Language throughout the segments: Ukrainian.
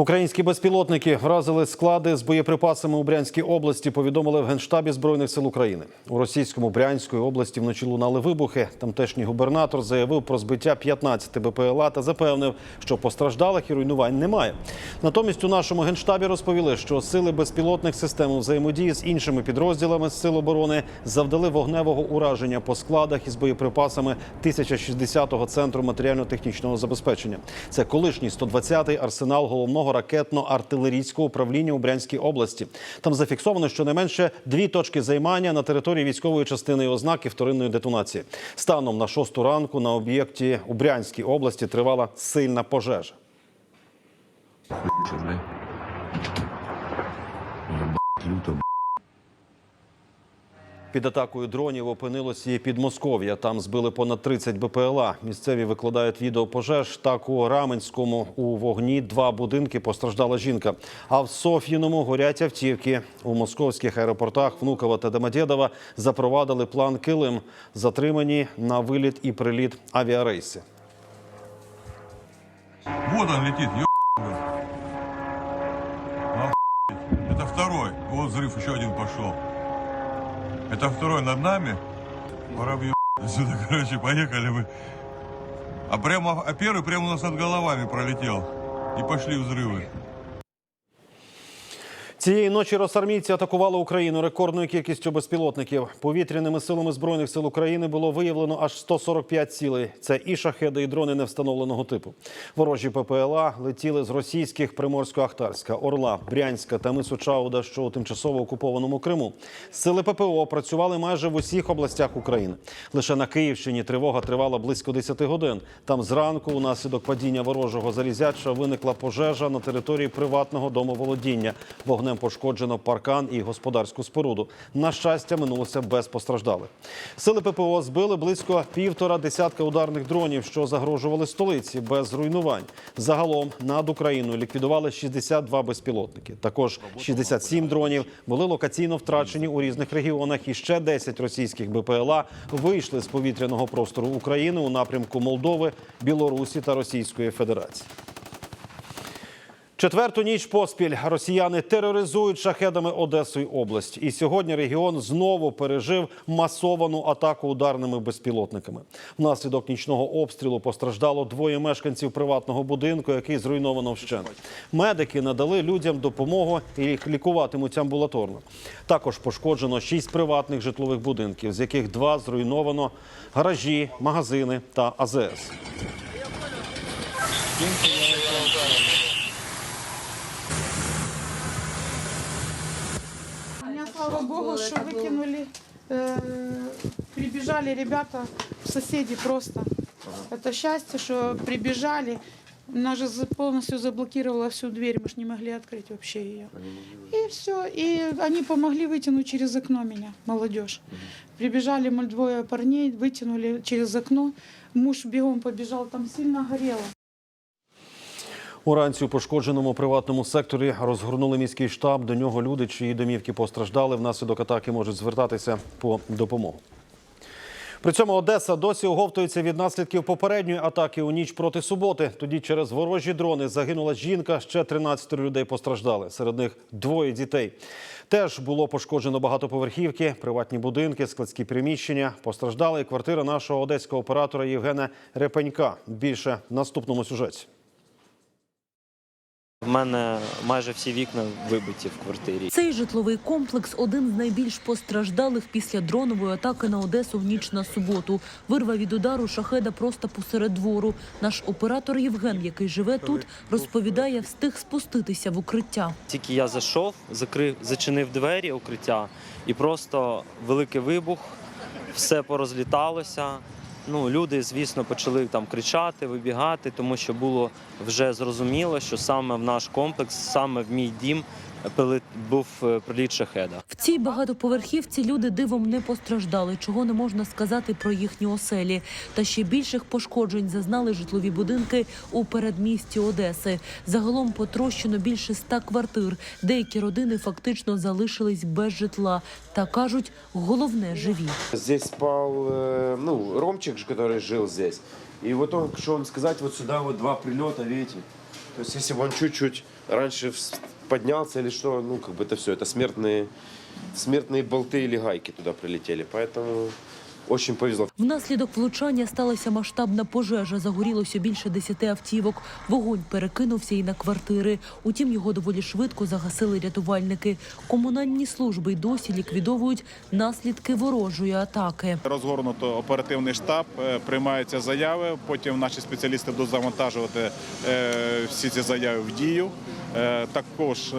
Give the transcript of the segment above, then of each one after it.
Українські безпілотники вразили склади з боєприпасами у Брянській області. Повідомили в генштабі збройних сил України. У російському Брянської області вночі лунали вибухи. Тамтешній губернатор заявив про збиття 15 БПЛА та запевнив, що постраждалих і руйнувань немає. Натомість у нашому генштабі розповіли, що сили безпілотних систем у взаємодії з іншими підрозділами з сил оборони завдали вогневого ураження по складах із боєприпасами 1060-го центру матеріально-технічного забезпечення. Це колишній 120-й арсенал головного ракетно-артилерійського управління у Брянській області. Там зафіксовано щонайменше дві точки займання на території військової частини і ознаки вторинної детонації. Станом на шосту ранку на об'єкті у Брянській області тривала сильна пожежа. Під атакою дронів опинилося і Підмосков'я. Там збили понад 30 БПЛА. Місцеві викладають відео пожеж. Так у Раменському у вогні два будинки постраждала жінка. А в Соф'їному горять автівки. У московських аеропортах Внуково та Домодєдова запровадили план Килим. Затримані на виліт і приліт авіарейси. Вот он летит, ё**. Охуеть. Это второй. Вот взрыв, еще один пошел. Это второй над нами. Воробьи сюда, короче, поехали мы. А прямо, а первый прямо у нас над головами пролетел. И пошли взрывы. Цієї ночі росармійці атакували Україну рекордною кількістю безпілотників. Повітряними силами збройних сил України було виявлено аж 145 цілей. Це і шахеди, і дрони невстановленого типу. Ворожі ППЛА летіли з російських Приморсько-Ахтарська, Орла, Брянська та Мису Чауда, що у тимчасово окупованому Криму. Сили ППО працювали майже в усіх областях України. Лише на Київщині тривога тривала близько 10 годин. Там зранку, унаслідок падіння ворожого залізяча, виникла пожежа на території приватного домоволодіння. Вогнем пошкоджено паркан і господарську споруду. На щастя, минулося без постраждалих. Сили ППО збили близько півтора десятка ударних дронів, що загрожували столиці без руйнувань. Загалом над Україною ліквідували 62 безпілотники. Також 67 дронів були локаційно втрачені у різних регіонах. І ще 10 російських БПЛА вийшли з повітряного простору України у напрямку Молдови, Білорусі та Російської Федерації. Четверту ніч поспіль росіяни тероризують шахедами Одесу й область. І сьогодні регіон знову пережив масовану атаку ударними безпілотниками. Внаслідок нічного обстрілу постраждало двоє мешканців приватного будинку, який зруйновано вщент. Медики надали людям допомогу і їх лікуватимуть амбулаторно. Також пошкоджено шість приватних житлових будинків, з яких два зруйновано гаражі, магазини та АЗС. Меня, слава богу, что выкинули. Э, прибежали ребята, соседи просто. Это счастье, что прибежали. Нас же за- полностью заблокировала всю дверь, мы же не могли открыть вообще ее. И все. И они помогли вытянуть через окно меня, молодежь. Прибежали мы двое парней, вытянули через окно. Муж бегом побежал, там сильно горело. Уранці у пошкодженому приватному секторі розгорнули міський штаб. До нього люди, чиї домівки постраждали, внаслідок атаки можуть звертатися по допомогу. При цьому Одеса досі оговтується від наслідків попередньої атаки у ніч проти суботи. Тоді через ворожі дрони загинула жінка, ще 13 людей постраждали. Серед них двоє дітей. Теж було пошкоджено багатоповерхівки, приватні будинки, складські приміщення. Постраждала і квартира нашого одеського оператора Євгена Репенька. Більше в наступному сюжеті. Мене майже всі вікна вибиті в квартирі. Цей житловий комплекс один з найбільш постраждалих після дронової атаки на Одесу в ніч на суботу. Вирва від удару шахеда просто посеред двору. Наш оператор Євген, який живе тут, розповідає, встиг спуститися в укриття. Тільки я зайшов, закрив, зачинив двері укриття, і просто великий вибух, все порозліталося. Ну, люди, звісно, почали там кричати, вибігати, тому що було вже зрозуміло, що саме в наш комплекс, саме в мій дім був е, приліт шахеда. В цій багатоповерхівці люди дивом не постраждали, чого не можна сказати про їхні оселі. Та ще більших пошкоджень зазнали житлові будинки у передмісті Одеси. Загалом потрощено більше ста квартир. Деякі родини фактично залишились без житла. Та кажуть, головне живі. Здесь спал, э, ну, Ромчик, же, который жил здесь. И вот он, что вам сказать, вот сюда вот два прилета, видите? То есть если бы он чуть-чуть раньше вс- поднялся или что, ну, как бы это все, это смертные, смертные болты или гайки туда прилетели. Поэтому очень повезло. Внаслідок влучання сталася масштабна пожежа. Загорілося більше десяти автівок. Вогонь перекинувся і на квартири. Утім, його доволі швидко загасили рятувальники. Комунальні служби й досі ліквідовують наслідки ворожої атаки. Розгорнуто оперативний штаб, е, приймаються заяви. Потім наші спеціалісти будуть завантажувати е, всі ці заяви в дію. Е, Також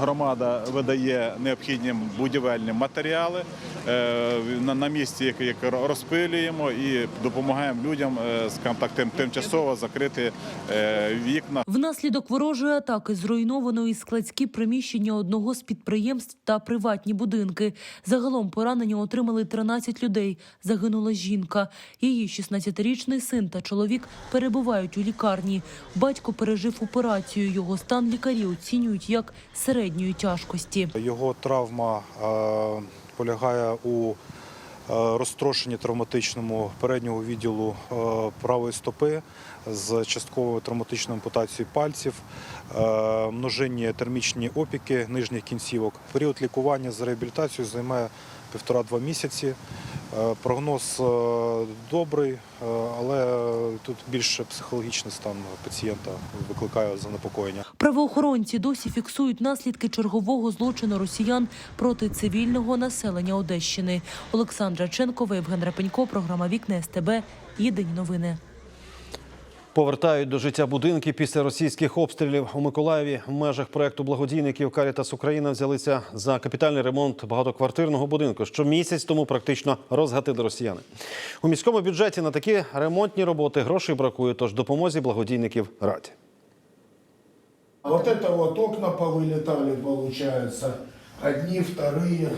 громада видає необхідні будівельні матеріали. Е, На місці їх розпилюємо і допомагаємо людям е, скажімо так, тим- тимчасово закрити е, вікна. Внаслідок ворожої атаки зруйновано і складські приміщення одного з підприємств та приватні будинки. Загалом поранення отримали 13 людей. Загинула жінка. Її 16-річний син та чоловік перебувають у лікарні. Батько пережив операцію. Його стан лікарі оцінюють як середньої тяжкості. Його травма е, полягає у е, розтрошенні травматичному переднього відділу е, правої стопи з частковою травматичною ампутацією пальців, е, множинні термічні опіки нижніх кінцівок. Період лікування з реабілітацією займає півтора-два місяці. Е, Прогноз е, добрий, е, але тут більше психологічний стан пацієнта викликає занепокоєння. Правоохоронці досі фіксують наслідки чергового злочину росіян проти цивільного населення Одещини. Олександра Ченкова, Євген Рапенько, програма Вікне СТБ. Єдині новини. Повертають до життя будинки після російських обстрілів у Миколаєві. В межах проекту благодійників Карітас Україна взялися за капітальний ремонт багатоквартирного будинку, що місяць тому практично розгатили росіяни. У міському бюджеті на такі ремонтні роботи грошей бракує, тож допомозі благодійників раді. Вот это вот окна повылетали, получается. Одни, вторые.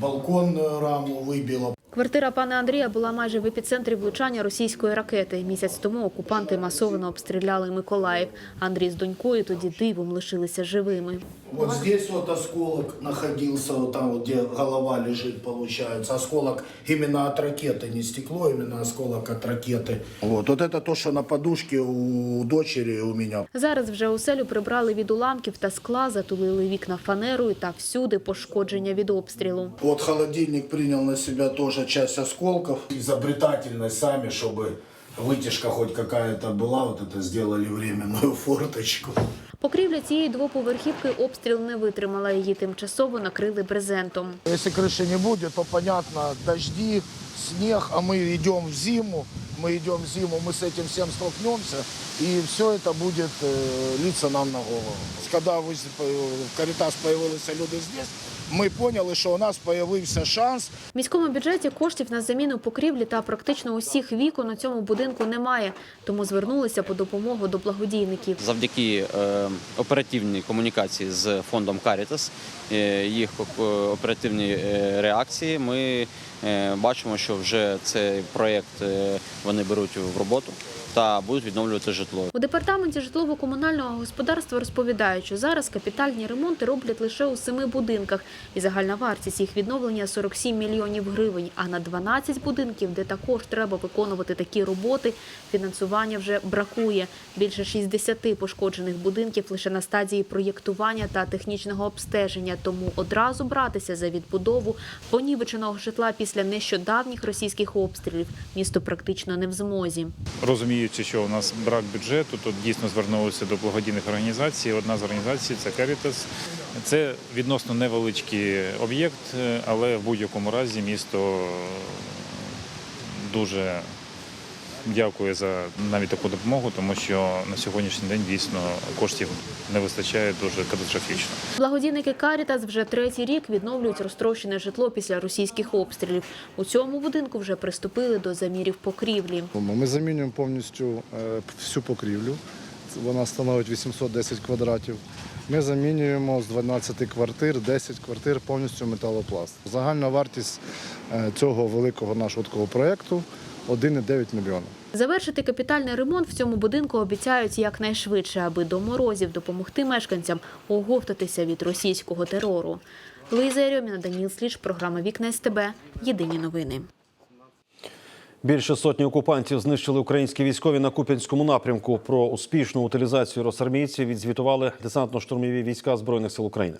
Балконную раму выбило. Квартира пана Андрія була майже в епіцентрі влучання російської ракети. Місяць тому окупанти масово обстріляли Миколаїв. Андрій з донькою тоді дивом лишилися живими. Вот здесь вот осколок находился, вот там вот, где голова лежит, получается. Осколок именно от ракеты, не стекло, именно осколок от ракеты. Вот, вот это то, что на подушке у дочери и у меня. Зараз вже оселю прибрали від уламків та скла, затулили вікна фанерою та всюди пошкодження від обстрілу. Вот холодильник принял на себя тоже часть осколков. Изобретательность сами, чтобы вытяжка хоть какая-то была, вот это сделали временную форточку. Покрівля цієї двоповерхівки обстріл не витримала. Її тимчасово накрили брезентом. Если крыши не будет, то понятно, дожди, снег, а мы идем в зиму, мы идем в зиму, мы с этим всем столкнемся, и все это будет э, литься нам на голову. Когда ви, в Карітас появилися люди здесь, ми поняли, що у нас появився шанс. В міському бюджеті коштів на заміну покрівлі та практично усіх вікон у цьому будинку немає, тому звернулися по допомогу до благодійників. Завдяки е, оперативній комунікації з фондом Caritas, е, їх е, оперативній е, реакції, ми е, бачимо, що вже цей проєкт е, вони беруть в роботу та будуть відновлювати житло. У департаменті житлово-комунального господарства розповідають, що зараз капітальні ремонти роблять лише у семи будинках, і загальна вартість їх відновлення 47 мільйонів гривень. А на 12 будинків, де також треба виконувати такі роботи, фінансування вже бракує. Більше 60 пошкоджених будинків лише на стадії проєктування та технічного обстеження. Тому одразу братися за відбудову понівеченого житла після нещодавніх російських обстрілів місто практично не в змозі. Розуміючи, що у нас брак бюджету, то дійсно звернулися до благодійних організацій. Одна з організацій це Caritas. Це відносно невеличкий об'єкт, але в будь-якому разі місто дуже дякує за навіть таку допомогу, тому що на сьогоднішній день дійсно коштів не вистачає дуже катастрофічно. Благодійники Карітас вже третій рік відновлюють розтрощене житло після російських обстрілів. У цьому будинку вже приступили до замірів покрівлі. Ми замінюємо повністю е, всю покрівлю. вона становить 810 квадратів. Ми замінюємо з 12 квартир 10 квартир повністю металопласт. Загальна вартість е, цього великого нашого такого проєкту 1,9 мільйона. Завершити капітальний ремонт в цьому будинку обіцяють якнайшвидше, аби до морозів допомогти мешканцям оговтатися від російського терору. Луїза Ерьоміна, Даніл Сліж, програма Вікна СТБ. Єдині новини. Більше сотні окупантів знищили українські військові на Куп'янському напрямку. Про успішну утилізацію росармійців відзвітували десантно-штурмові війська збройних сил України.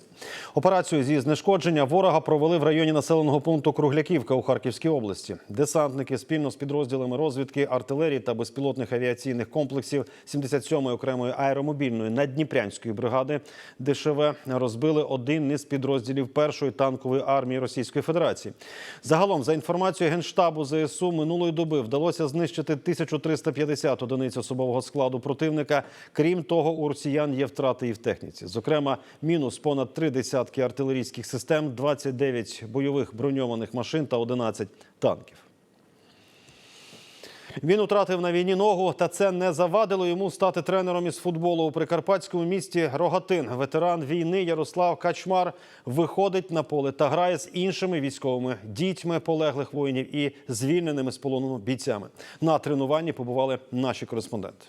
Операцію зі знешкодження ворога провели в районі населеного пункту Кругляківка у Харківській області. Десантники спільно з підрозділами розвідки, артилерії та безпілотних авіаційних комплексів 77-ї окремої аеромобільної наддніпрянської бригади ДШВ розбили один із підрозділів першої танкової армії Російської Федерації. Загалом, за інформацією генштабу ЗСУ, минулої доби вдалося знищити 1350 одиниць особового складу противника. Крім того, у росіян є втрати і в техніці. Зокрема, мінус понад три десятки артилерійських систем, 29 бойових броньованих машин та 11 танків. Він утратив на війні ногу, та це не завадило йому стати тренером із футболу у прикарпатському місті Рогатин. Ветеран війни Ярослав Качмар виходить на поле та грає з іншими військовими дітьми полеглих воїнів і звільненими з полону бійцями. На тренуванні побували наші кореспонденти.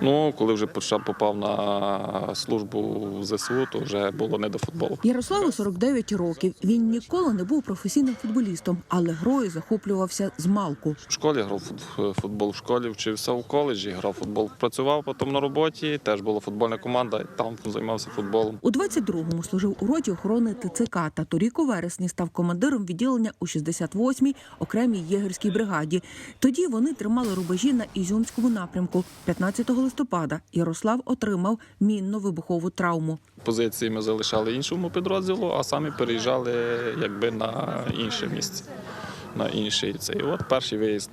Ну, коли вже почав попав на службу в ЗСУ, то вже було не до футболу. Ярославу 49 років. Він ніколи не був професійним футболістом, але грою захоплювався з малку. В школі грав фут- футбол в школі, вчився в коледжі, грав футбол, працював потім на роботі. Теж була футбольна команда, і там займався футболом. У 22-му служив у роті охорони ТЦК та торік у вересні став командиром відділення у 68-й окремій єгерській бригаді. Тоді вони тримали рубежі на Ізюмському напрямку. 15 листопада Ярослав отримав мінно-вибухову травму. Позиції ми залишали іншому підрозділу, а самі переїжджали якби на інше місце, на інший цей. От перший виїзд,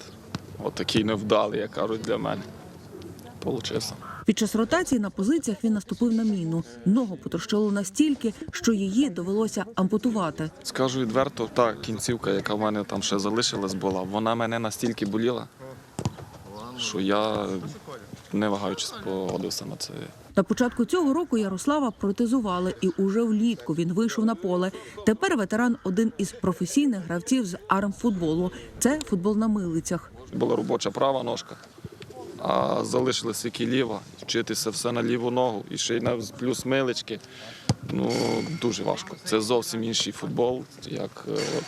от такий невдалий, як кажуть, для мене. Получився. Під час ротації на позиціях він наступив на міну. Ногу потрощило настільки, що її довелося ампутувати. Скажу відверто, та кінцівка, яка в мене там ще залишилась була, вона мене настільки боліла, що я не вагаючись погодився на це. На початку цього року Ярослава протезували, і уже влітку він вийшов на поле. Тепер ветеран один із професійних гравців з армфутболу. Це футбол на милицях. Була робоча права ножка, а залишилася тільки ліва. Вчитися все на ліву ногу і ще й на плюс милички. Ну, дуже важко. Це зовсім інший футбол, як е, от,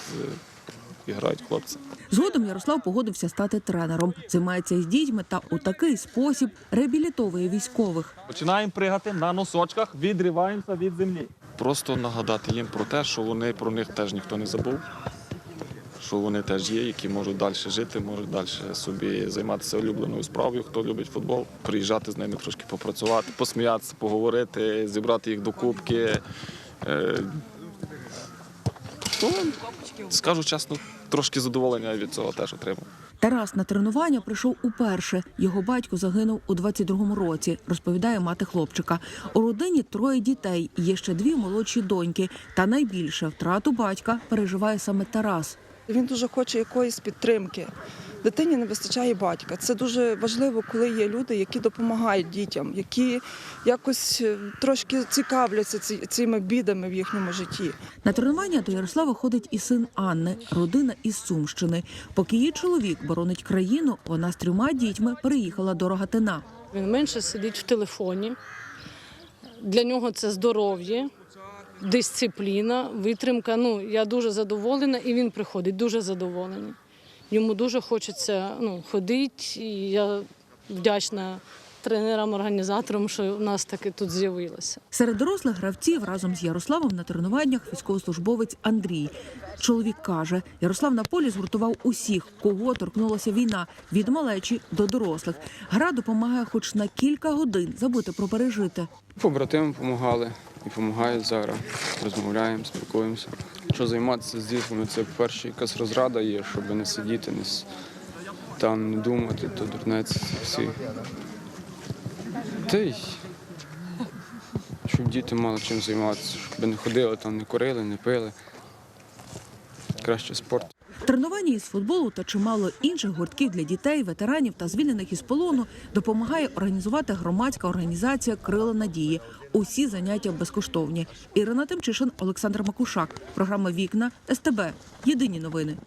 е, грають хлопці. Згодом Ярослав погодився стати тренером, займається із дітьми та у такий спосіб реабілітовує військових. Починаємо пригати на носочках, відриваємося від землі. Просто нагадати їм про те, що вони про них теж ніхто не забув. Що вони теж є, які можуть далі жити, можуть далі собі займатися улюбленою справою, хто любить футбол, приїжджати з ними трошки попрацювати, посміятися, поговорити, зібрати їх до кубки. Е, ну, скажу чесно, трошки задоволення від цього теж отримав. Тарас на тренування прийшов уперше. Його батько загинув у 22-му році, розповідає мати хлопчика. У родині троє дітей, є ще дві молодші доньки. Та найбільше втрату батька переживає саме Тарас. Він дуже хоче якоїсь підтримки. Дитині не вистачає батька. Це дуже важливо, коли є люди, які допомагають дітям, які якось е, трошки цікавляться цими бідами в їхньому житті. На тренування до Ярослава ходить і син Анни, родина із Сумщини. Поки її чоловік боронить країну, вона з трьома дітьми переїхала до Рогатина. Він менше сидить в телефоні. Для нього це здоров'я, дисципліна, витримка. Ну, я дуже задоволена, і він приходить дуже задоволений. Йому дуже хочеться ну, ходити, і я вдячна тренерам, організаторам, що в нас таке тут з'явилося. Серед дорослих гравців разом з Ярославом на тренуваннях військовослужбовець Андрій. Чоловік каже, Ярослав на полі згуртував усіх, кого торкнулася війна, від малечі до дорослих. Гра допомагає хоч на кілька годин забути про пережити. Побратими допомагали і допомагають зараз. Розмовляємо, спілкуємося. Що займатися з дітьми, це перша якась розрада є, щоб не сидіти, не там не думати, то дурнець всі. Та й щоб діти мали чим займатися, щоб не ходили, там не курили, не пили. Краще спорт. Тренування із футболу та чимало інших гуртків для дітей, ветеранів та звільнених із полону допомагає організувати громадська організація Крила надії. Усі заняття безкоштовні. Ірина Тимчишин, Олександр Макушак. Програма Вікна СТБ. Єдині новини.